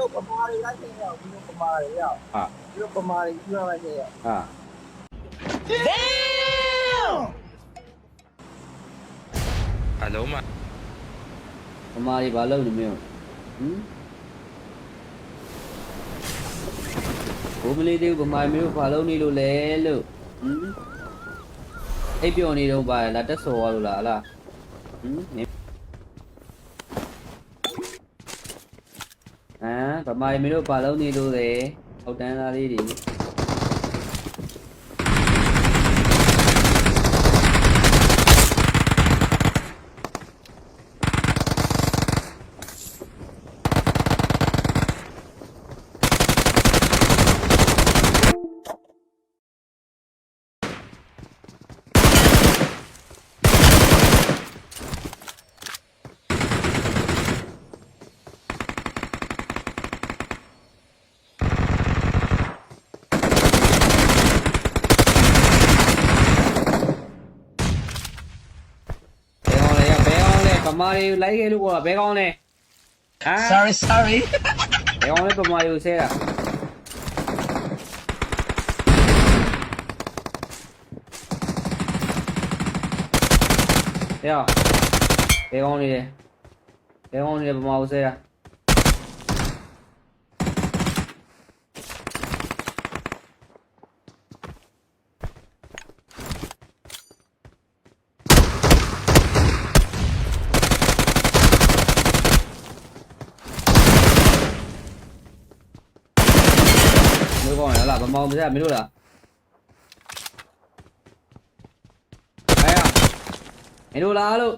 တို့ပမာတွေလိုက်နေရအောင်ဒီလိုပမာတွေရအောင်ဟာဒီလိုပမာတွေပြရလိုက်နေရအောင်ဟာအလုံးမဗမာတွေဘာလုပ်နေမလဲဟမ်ဘိုးမလေးတွေဗမာမျိုးဘာလုပ်နေလို့လဲလို့ဟမ်အိပ်ပျော်နေတော့ပါလားတက်ဆော်သွားလို့လားဟလားဟမ် ဟမ်ဗမာမျိုးတို့ဘာလုပ်နေလို့လဲအောက်တန်းသားလေးတွေ မာတွေကိုလိုက်ခဲ့လို့ကဘဲကောင်းလဲဟာ sorry sorry ဘဲကောင်းလဲပမာတွေကိုဆဲတာဟဲ့ဘဲကောင်းနေတယ်ဘဲကောင်းနေတယ်ပမာကိုဆဲတာ မျိုးကောင်းရလားဗမာကိုမဆဲတာမင်းတို့လားအဲ့ရမင်းတို့လားလို့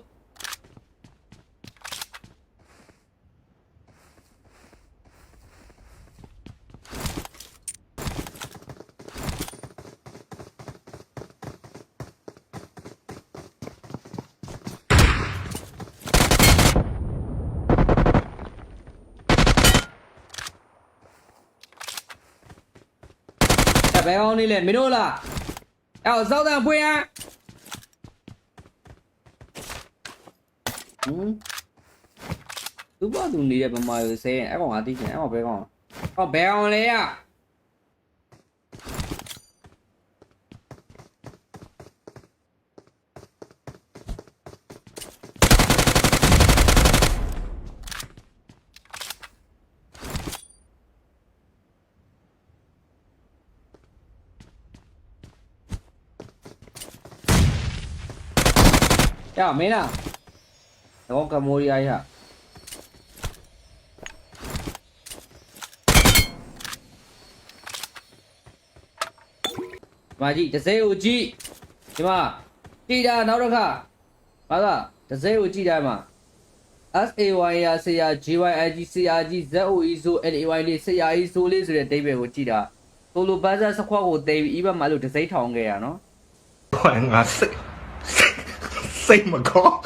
ဘယ်ကောင်းနေလဲမင်းတို့လားအဲ့တော့စောက်တန်ဖွင့်ရဟမ်သူ့ဘာသူနေတဲ့ဗမာကိုဆဲရင်အဲ့ကောင်ငါသိချင်အဲ့ကောင်ဘယ်ကောင်ဟောဘယ်ကောင်လဲရ ရမင်းလားတော့ကမိုရီယာရမာကြီးတစ်စဲကိုကြည့်ဒီမှာကြည့်တာနောက်တစ်ခါဘာသာတစ်စဲကိုကြည့်တိုင်းမှာ S A Y ရဆရာ G Y I G ဆရာကြီး Z O E ဆို N A Y လေးဆရာကြီးဆိုလေးဆိုတဲ့ဒိဗယ်ကိုကြည့်တာဆိုလိုဘတ်ဇက်စခွားကိုတေးပြီးဤဘက်မှာလို့တစ်စိမ့်ထောင်ခဲ့ရနော် Hoàng ngã xích xích mà có